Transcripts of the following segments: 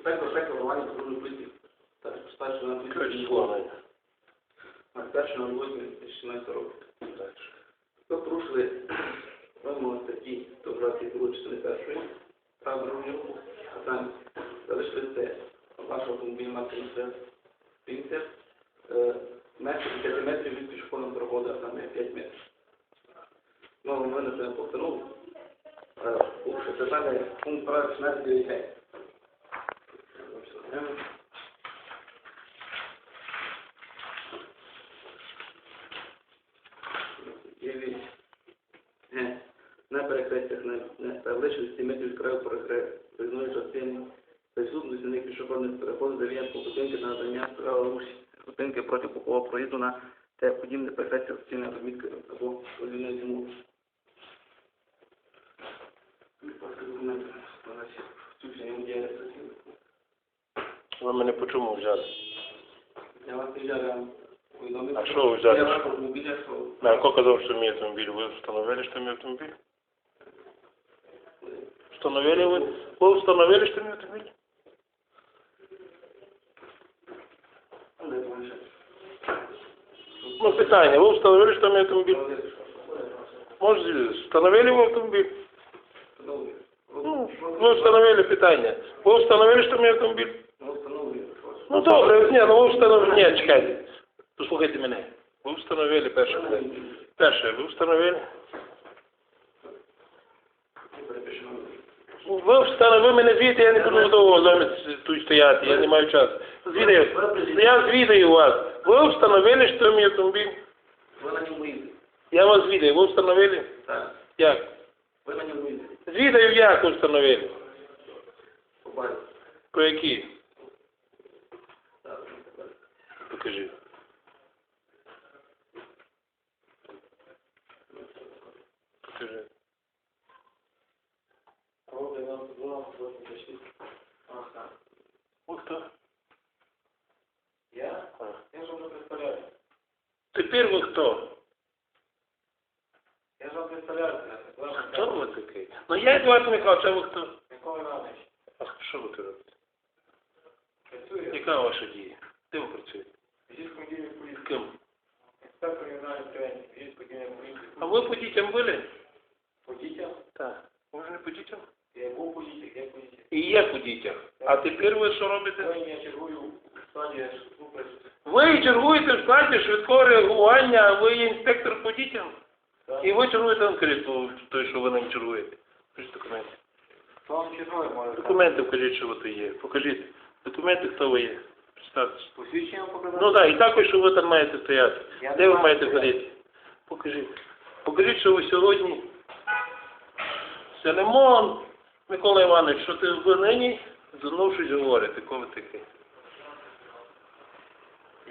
Інспектор сектору Іванів Патрульної поліції. Так, старший на Яке число, Надя? на перший на 8 2017 року. Ви порушили вимоги статті 122 частини першої прав дорожнього руху, а саме залишили це вашого автомобіля марки е, менше 5 метрів від пішохідного переходу, а саме 5 метрів. Ми винесемо постанову, е, порушити питання пункт права 16 9. Єві. На перехрестях не, не ставлячи 10 метрів краю перехресної частини присутності них пішохідних переходів завіяння зупинки на надання права зупинки проти бокового проїзду на те подібне перехрестя суцільної або олівної зиму. Ви мене по взяли? Я вас не взяли. А что ви взяли? Я ваш автомобіль, что у меня автомобиль казав, що что у меня автомобиль що мій автомобіль? Встановили ви? Ви встановили, що мій автомобіль? Ну, питання. Ви встановили, що мій автомобіль? Може, встановили ви автомобіль? Ну, ви питание, питання. Ви что у меня автомобиль. Ну. Добре, ні, ну ви встановили. Ні, чекайте. Послухайте мене. Ви встановили перше. Перше, ви встановили? Ви встановили мене звідти, я не буду довго тут стояти, я не маю часу. Звідти, я звідаю вас. Ви встановили, що мій автомобіль? Ви на ньому їздите? Я вас звідаю, ви встановили? Так. Як? Ви на ньому їздите? Звідаю, як ви встановили? По які? Так. Покажи. Покажи. Кого 92, 86. Ага. Ви хто? Я? А. Я ж вам не представляю. Тепер ви хто? Я ж вам представляю. Ваш Хто ви такий? Ну я Едуард Михайлович, а ви хто? Микола Іванович. А що ви тут робите? Працює. Яка ваша дія? Де ви працюєте? Фізичному дії поліції. З ким? Інспектор ювенальної тренінг. Фізичному дії поліції. А ви по дітям були? По дітям? Так. Ви ж не по дітям? Я був по дітях, я по дітях. І є по дітях. А тепер ви що робите? Сьогодні я чергую в стадії супер. Ви чергуєте в складі швидкого реагування, а ви є інспектор по дітям. І ви чергуєте анкету, той, що ви ним чергуєте. Покажіть документи. Вам чергую. Документи покажіть, що ви то є. Покажіть. Документи, хто ви є. Представтеся. Посвідчення показати? Ну так, і також, що ви там маєте стояти. Я Де не ви маю маєте стояти. ходити? Покажіть. Покажіть, що ви сьогодні. Селемон Микола Іванович, що ти ви нині щось говорите, кого ви такий?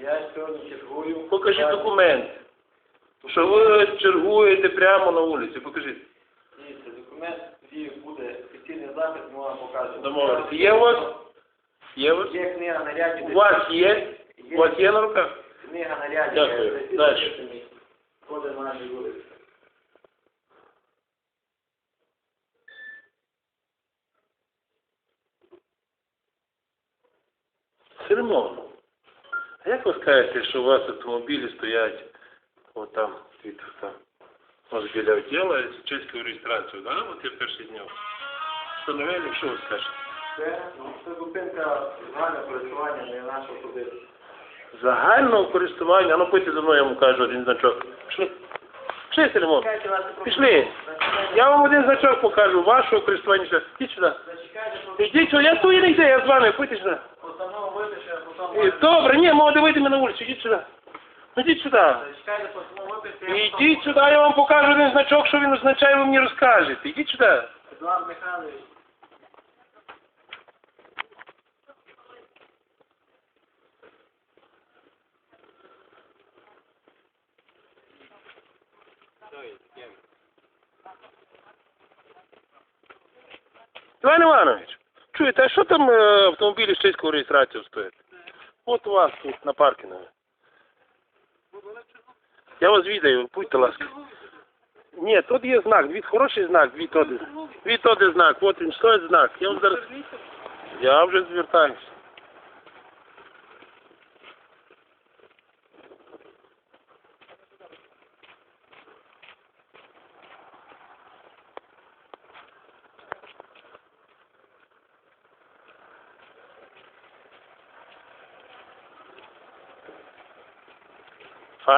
Я сьогодні чергую. Покажіть документ. Що ви чергуєте прямо на вулиці. Покажіть. Дивіться, документ, тоді буде офіційний запит, ми вам покажемо. Домовились. Є у вас? Є у вас? Є книга нарядів. У вас є? У вас є на руках? Книга нарядів. Дякую. Записані. Коди наші вулиці. Селемон. А як ви скажете, що у вас автомобілі стоять от там, від там, ось біля відділу з чеською реєстрацією, да? От я перший зняв. Встановили, що ви скажете? Це, ну, це зупинка загального користування, не наша особиста. Загального користування, ну пойте за мною, я вам кажу один значок. Пішли. Пішли, Селемон. Пішли. Я вам один значок покажу, вашого користування. Ідіть сюди. Ідіть сюди, я тут не йду, я з вами, пойте сюди. постанову випише, а потім... Е, Добре, ні, молоді вийти на вулицю, ідіть сюди. Ідіть сюди. Зачекайте, постанову я Ідіть сюди, я вам покажу один значок, що він означає, ви мені розкажете. Ідіть сюди. Едуард Михайлович. Іван Іванович, чуєте, а що там е, автомобілі з чеською реєстрацією стоять? От у вас тут на паркінгу. Я вас відаю, будьте ласка. Ні, тут є знак, від хороший знак, від один. Від один знак, от він стоїть знак. Я вам зараз. Я вже звертаюся.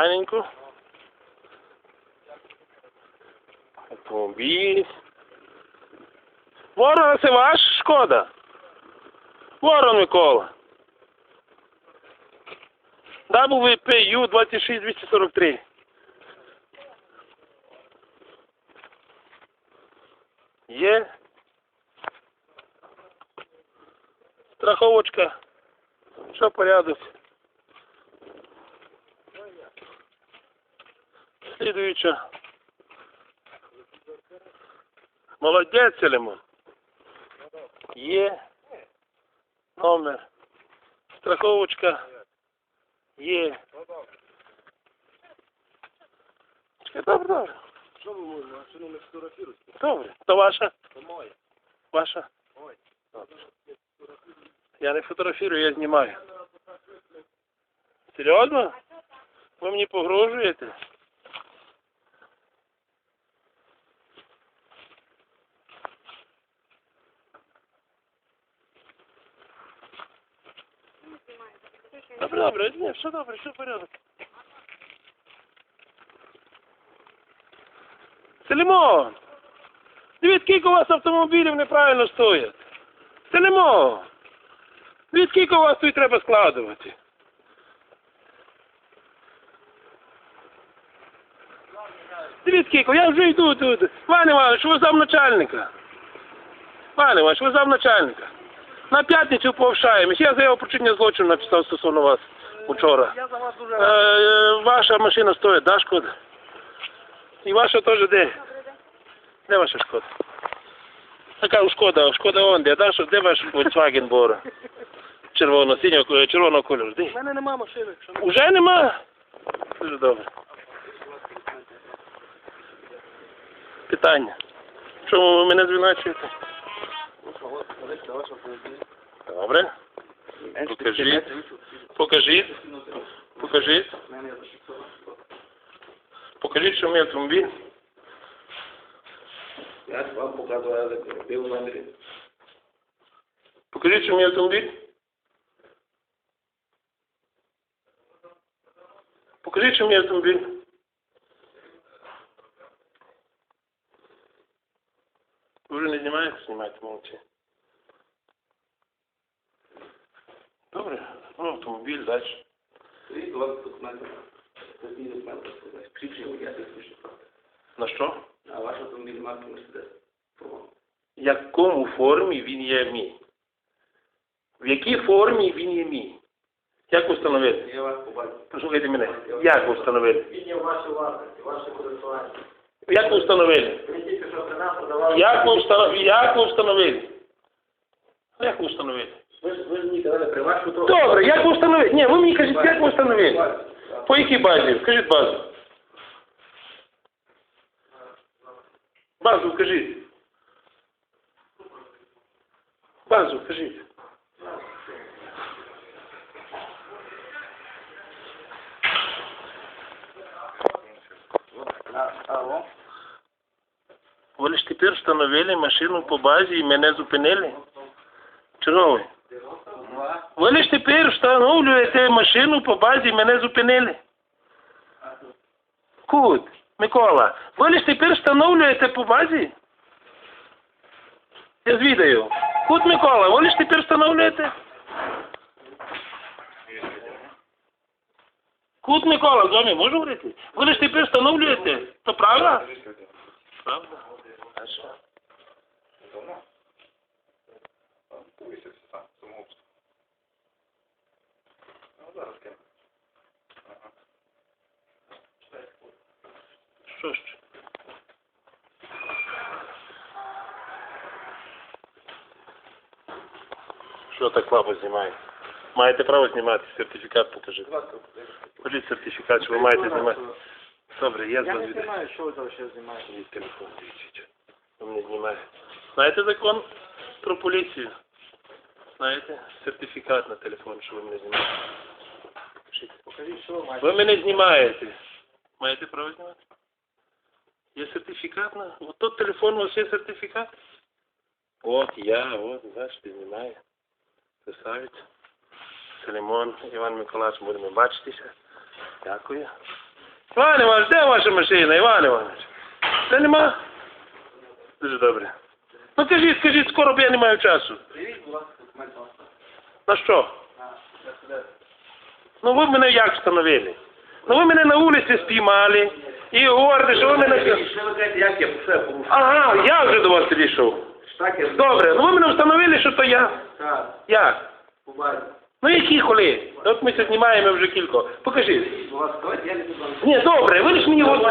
Файненько. Автомобіль. Ворона, це ваш шкода? Ворон Микола. WPU 26243. Є. Страховочка. Що порядок? Слідуюча. Молодець, Лимон. Є. Номер. Страховочка. Є. Добре, добре. Що ви мою машину не фотографіруєте? Добре. То ваша? То моє. Ваша? Ой. Я не фотографірую, я знімаю. Серйозно? Ви мені погрожуєте? Добре, добре, ні, все добре, все порядок. Селімон! Дивіться, скільки у вас автомобілів неправильно стоять. Селімон! Дивіться, скільки у вас тут треба складувати. Дивіться, скільки, я вже йду тут. Пан Іванович, ви замначальника. Пан Іванович, ви замначальника. На п'ятницю повшаємось. Я заяву про чинення злочину написав стосовно вас вчора. Я за вас дуже Е, е, ваша машина стоїть, да, шкода? І ваша теж де? Де ваша шкода? Така шкода, шкода он де, да? Що, де ваш Volkswagen Бора? Червоно, синього, червоного кольору. У мене нема машини. Що Уже нема? Дуже добре. Питання. Чому ви мене звинувачуєте? Добре. Покажіть. Покажіть. Покажіть. Покажіть, що мій автомобіль. Я вам показував електробіл номері. Покажіть, що мій автомобіль. Покажіть, що мій автомобіль. Ви вже не знімаєте? Знімайте, молодці. Добре, ну автомобіль далі. Скажіть, у вас документи. Скажіть документи. Скажіть, я це слышу. На що? А ваш автомобіль марки Мерседес. По-моєму. В якому формі він є мій? В якій формі він є мій? Як ви? Я вас побачив. Послухайте мене. Як ви? Він є в вашій власності, ваше користування. Як ви встановили? Ви тільки що при нас подавали. Як ви встановили? Як ви встановили? Як ви встановили? Ви ж ви ж мені казали, при вашу то... Добре, як ви встановили? Ні, ви мені кажіть, як ви встановили? По якій базі? Скажіть базу. Базу скажіть. Базу скажіть. Алло? Ви лише тепер встановили машину по базі і мене зупинили? Черговий. Ви лише тепер встановлюєте машину по базі мене зупинили? Кут, Микола, ви лише тепер встановлюєте по базі? Я звідаю. Кут Микола, ви лише тепер встановлюєте? Кут Микола, з вами можу говорити? Ви лише тепер встановлюєте? То правда? Правда. А що? Що ж? Що так слабо знімаєте? Маєте право знімати, сертифікат покажіть. Покажіть сертифікат, що ви маєте знімати. Добре, я Я не знаю, що ви там ще знімаєте. Від телефон дивіться. Ви мене знімаєте. Знаєте закон про поліцію? Знаєте, сертифікат на телефон, що ви мене знімаєте. Покажіть, що ви маєте. Ви мене знімаєте. Маєте право знімати? Є сертифікат на. От тут телефон у вас є сертифікат. От я, от, бачите, знімаю. Красавець. Соломон, Іван Миколаївич, будемо бачитися. Дякую. Іван Іванович, де ваша машина, Іван Іванович? Це нема? Дуже добре. Ну кажіть, скажіть, скоро, бо я не маю часу. Привіть, будь ласка, документ. На що? А, Мерседес. Ну ви мене як встановили? Ну ви мене на вулиці спіймали і говорите, що ви мене... Як я все порушив? Ага, я вже до вас підійшов. Так, я Добре, ну ви мене встановили, що то я. Так, Як? побачив. Ну які холи? От ми це знімаємо вже буду вам. Ні, добре, ви ж мені от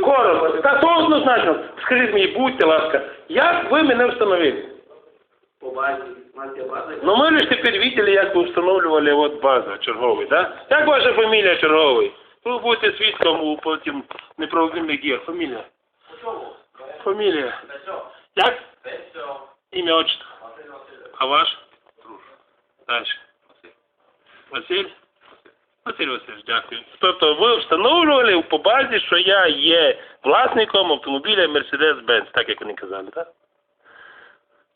коротко. Та то однозначно. Скажіть мені, будьте ласка, як ви мене встановили? По базі. Ну ми ж тепер бачили, як ви встановлювали от базу черговий, так? Як ваша фамілія черговий? Ви будете свідком у потім неправомірних діях. Фамілія. Фамілія. Як? Ім'я отчество. А ваш? Далі. Василь? Василь Васильович, дякую. Тобто ви встановлювали по базі, що я є власником автомобіля Mercedes-Benz, так як вони казали, так?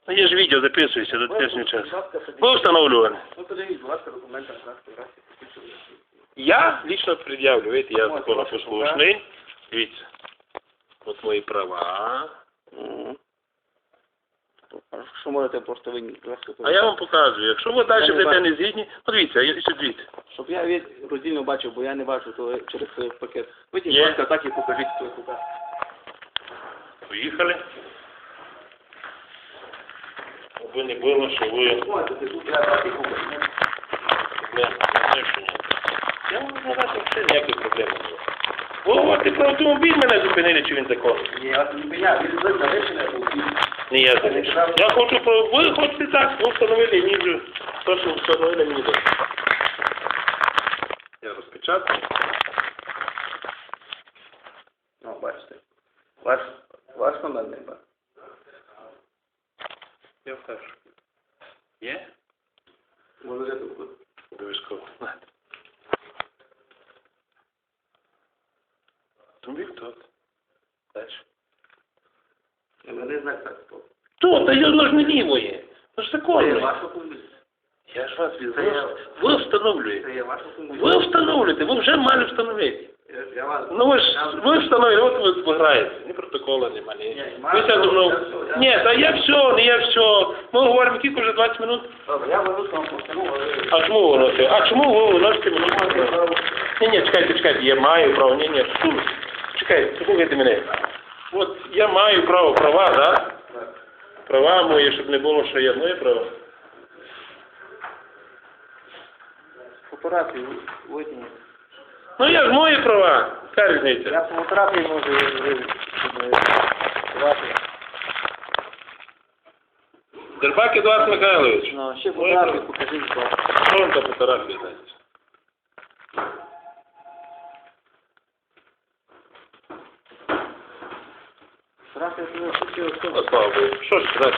Ну, є ж відео, записується до теперішнього часу. Ви встановлювали. Ну, подивіть, будь ласка, документи на. Я лично пред'явлю, видите, я законопослушний. Дивіться. От мої права. Що можете просто ви А я вам показую. Якщо ви далі будете не згідні, подивіться, я- ще дивіться. Щоб я від роздільно бачив, бо я не бачу, то через е, пакет. Витягніть, будь ласка, так і покажіть свою купе. Поїхали. Аби не було, що ви... Можете, тут я так і покажу. Я можу надати все, ніяких проблем не було. Ви говорите про автомобіль мене зупинили, чи він законний? Ні, я не меня, він за зарішення був. Не я залишив. Я хочу про... Ви хочете так, ви встановили, вже... То, що встановили, мені добре. Я розпечатаю. Ну, бачите. Ваш, ваш номер не бачу. Я вкажу. Є? Може, я тут буду. Обов'язково. Автомобіль тут. Далі. Я не знаю, так. то. Тут, та я ж не лівої. Ну ж Це є законно. ваш автомобіль. Я ж вас відвез. я- Ви Це встановлюєте. є ваш автомобіль. Ви встановлюєте, ви вже мали встановити. Я, я вас... Ну ви ж ви встановили, от ви, ви граєте. Ні протокола, ні малі. Ні, Ви це я- Ні, та я все, не я все. Ми говоримо тільки вже 20 минут. Добре, я вернусь вам постанову, але... А чому ви? А чому ви виносите мене? Ні, ні, чекайте, чекайте, я маю право. Ні, ні, слухайте, чекайте, слухайте мене. От я маю право, права, да? Так. Права мої, щоб не було, що я моє право. Фотографії витягніть. Ну я ж мої права. Яка різниця? Я фотографії можу... е. Дербак Едуард Михайлович. Ну, ще фотографії покажіть. Що вам та фотографія дасть? Фотографія це не тільки особи. О, слава Богу. Що ж далі?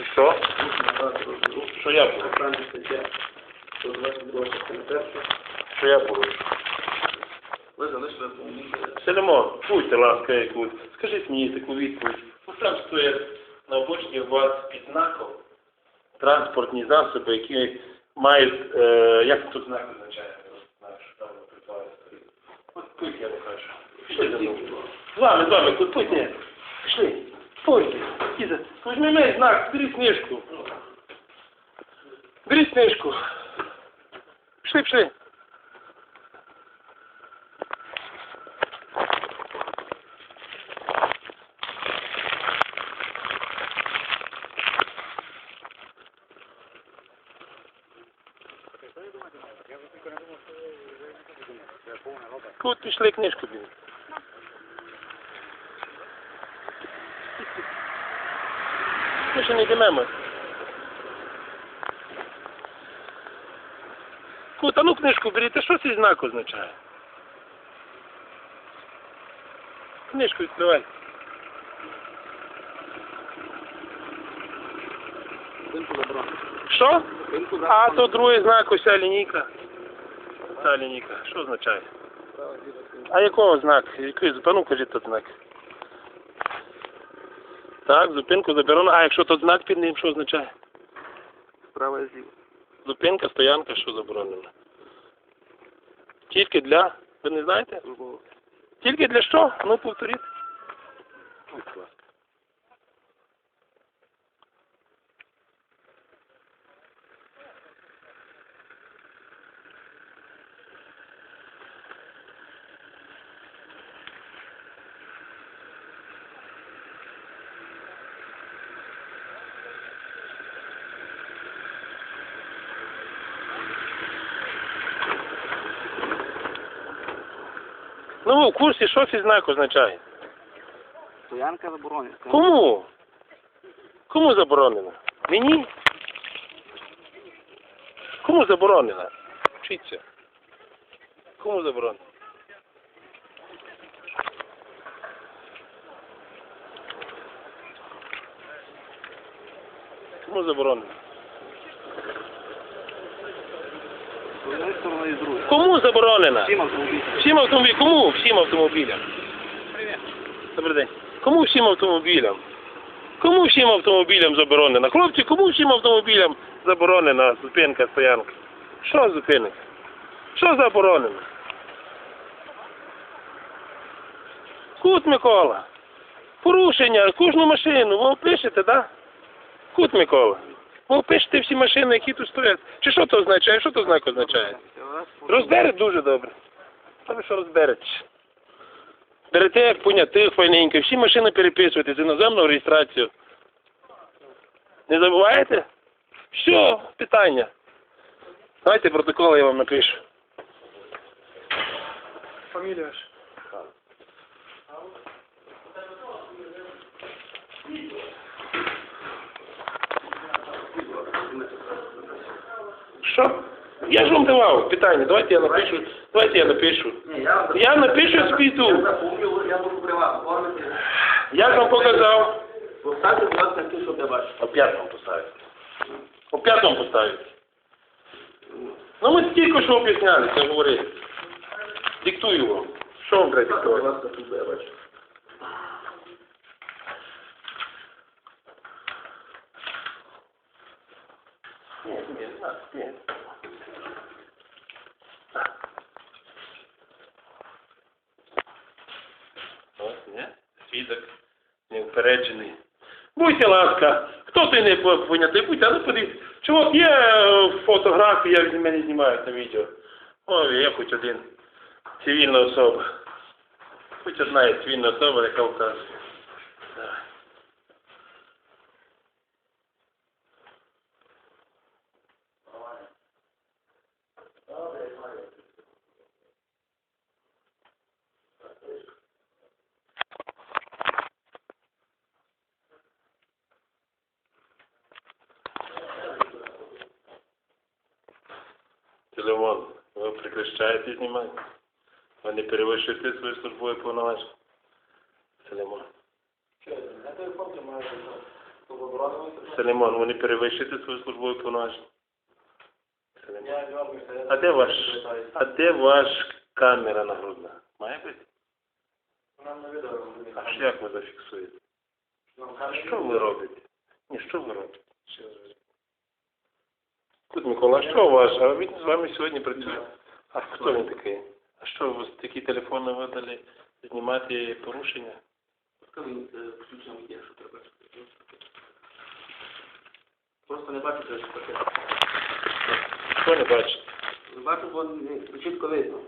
І Що? Що я порушив? Правильно стаття 122 частина перша. Що я порушив? Ви будьте ласка, якусь. Скажіть мені таку відповідь. Ну там стоять на обочині вас під знаком транспортні засоби, які мають, е, як тут знак означає? Я не знаю, що там на тротуарі стоїть. От путь я покажу. Пішли за мною. З вами, з вами, тут путь ні. Пішли. Пойте. Кіза, візьми мій знак, бери книжку. Бери книжку. Пішли, пішли. Тут пішли книжку бери. Ще не йдемо. Кут, а ну книжку беріть, що цей знак означає? Книжку відкривай. Що? А то другий знак, ось ця лінійка. Ця лінійка. Що означає? А якого знак? Який? А ну кажіть тот знак. Так, зупинку заборонено. А якщо тут знак під ним, що означає? Справа і зліва. Зупинка, стоянка, що заборонено? Тільки для. Ви не знаєте? Тільки для що? Ну повторіть. Ну, ви в курсі, що цей знак означає? Стоянка заборонена. Кому? Кому заборонено? Мені? Кому заборонено? Вчіться. Кому заборонено? Кому заборонено? З однієї сторони і з другої. Кому заборонено? Всім автомобілям. Всім автомобілям. Кому всім автомобілям? Добрий день. Кому всім автомобілям? Кому всім автомобілям заборонено? Хлопці, кому всім автомобілям заборонена зупинка, стоянка? Що зупинка? Що заборонено? Кут Микола. Порушення, кожну машину. Ви опишете, так? Да? Кут Микола. Ви опишете всі машини, які тут стоять. Чи що це означає? Що то знак означає? Розберете дуже добре. А ви що розберетесь? Берете як понятих файненько, всі машини переписуєте з іноземну реєстрацію. Не забуваєте? Все, питання. Давайте протокол я вам напишу. Фамілія ж. Я ж вам давав питання, давайте я напишу. Давайте я напишу. Ні, я вам Я напишу Я спіту. запомню, я буду при вас оформити. Я ж вам показав. Поставте, будь ласка, ті, щоб я бачив. О п'ятому поставити. О п'ятому поставити. Ну ми тільки що об'яснялися, говорили. Диктую вам. Що вам треба Будь диктувати? ласка, тут я бачу. Ні, ні, ні. Ні? Свідок неупереджений. Будьте ласка, хто ти не поняти? будьте, але подивіться. Чувак, є е, фотографії, як мене знімають на відео. О, є хоч один цивільна особа. Хоч одна є цивільна особа, яка вказує. Давай. Телефон, ви прекращаєте знімати? Ви не перевищуєте свої службові повноваження? Телефон. Селимон, ви не перевищуєте свої службові повноваження? Селимон. А де ваш, а де ваш камера нагрудна? Має бути? А ж як ви зафіксуєте? Що ви робите? Ні, що ви робите? Кут Микола, що ваш? А він з вами сьогодні працює. А хто він такий? А що ви такі телефони видали знімати порушення? Він е, є, що треба. Просто не бачу це таке. Що не бачите? Бачу, бо не чітко видно.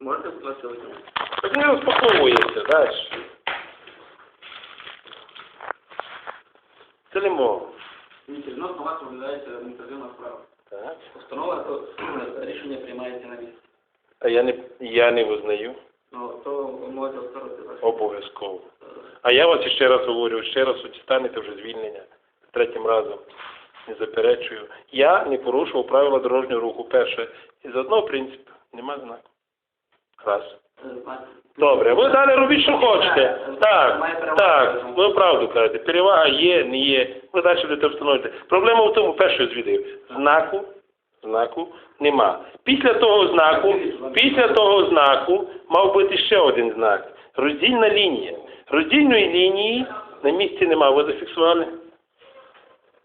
Можете, ласка, витягнути? Так не розпаковується, далі. Це не мова. Відносно вас розглядається адміністративна справа. Так. Постанова, то рішення приймається на місці. А я не, я не визнаю Ну, то можете оскаржити ваше. обов'язково. А я вас ще раз говорю, ще раз от вже звільнення третім разом. Не заперечую. Я не порушував правила дорожнього руху. Перше. І з одного принципу. Нема знаку. Раз. Добре, ви далі робіть, що хочете. Так, так, ви правду кажете. Перевага є, не є. ви далі будете встановлювати. Проблема в тому, перше звідаю, знаку, знаку нема. Після того знаку, після того знаку мав бути ще один знак. Роздільна лінія. Роздільної лінії на місці нема. Ви зафіксували?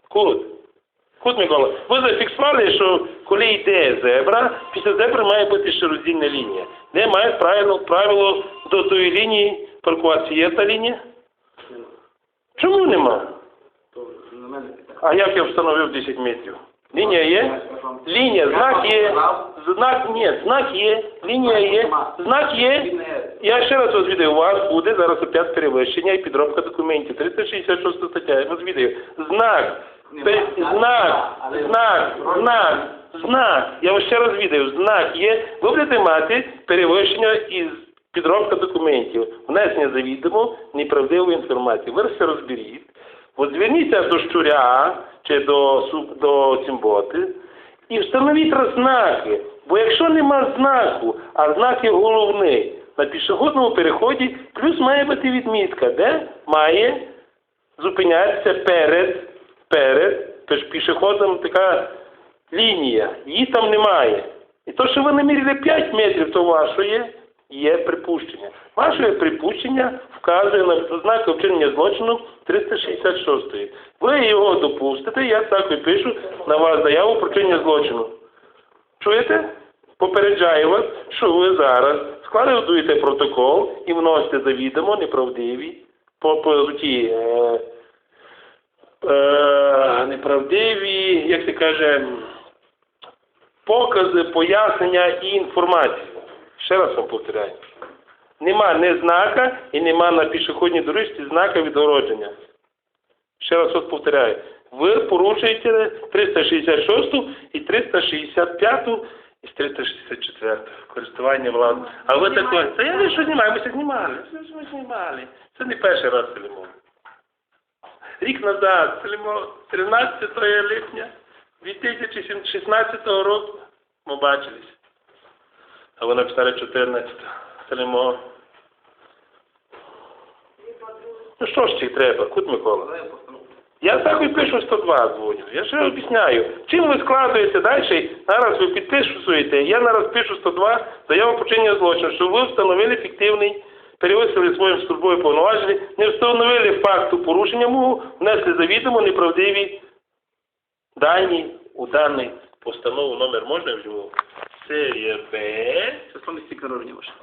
Кут. Кут Микола, ви зафіксували, що коли йде зебра, після зебри має бути ще роздільна лінія. Де має правило, правило до тої лінії паркуватися? Є та лінія? Чому нема? А як я встановив 10 метрів? Лінія є? Лінія, знак є. Знак ні, знак є, лінія є, знак є. Я ще раз вас відео, у вас буде зараз опять перевищення і підробка документів. 366 стаття, я вас відео. Знак, знак, знак, знак, знак. Я вас ще раз відео, знак є. Ви будете мати перевищення із підробка документів, внесення завідомо неправдивої інформації. Ви все розберіть. От зверніться до щуря чи до, до цімботи і встановіть знаки. Бо якщо нема знаку, а знак є головний, на пішохідному переході плюс має бути відмітка, де має зупинятися перед, перед пеш- пішоходом така лінія. Її там немає. І то, що ви намірили 5 метрів, то вашої є припущення. Ваше припущення вказує на знак вчинення злочину 366. Ви його допустите, я так і пишу на вас заяву про вчинення злочину. Чуєте? Попереджаю вас, що ви зараз складуєте протокол і вносите завідомо неправдиві по, по ті, е, е, неправдиві, як це каже, покази, пояснення і інформацію. Ще раз вам повторяю. Нема ні знака і нема на пішохідній дорожці знака відгородження. Ще раз от повторяю. Ви порушуєте 366 і 365 і 364 користування владою. А ви таке, та я не що знімаю, ми це знімали. Це ми знімали. Це не перший раз селимо. Рік назад селимо 13 липня 2016 року ми бачились. А ви написали 14 селимо. Ну що ж ці треба, Кут Микола? Я так і пишу 102 дзвоню. Я ще об'ясняю. Чим ви складуєте далі? Зараз ви підписуєте, я зараз пишу 102 заяву про вчинення злочину, що ви встановили фіктивний, перевисили своїм службою повноваження, не встановили факту порушення мого, внесли завідомо неправдиві дані у даний постанову номер можна вживу? Серія Б. Це стільки народження ваше.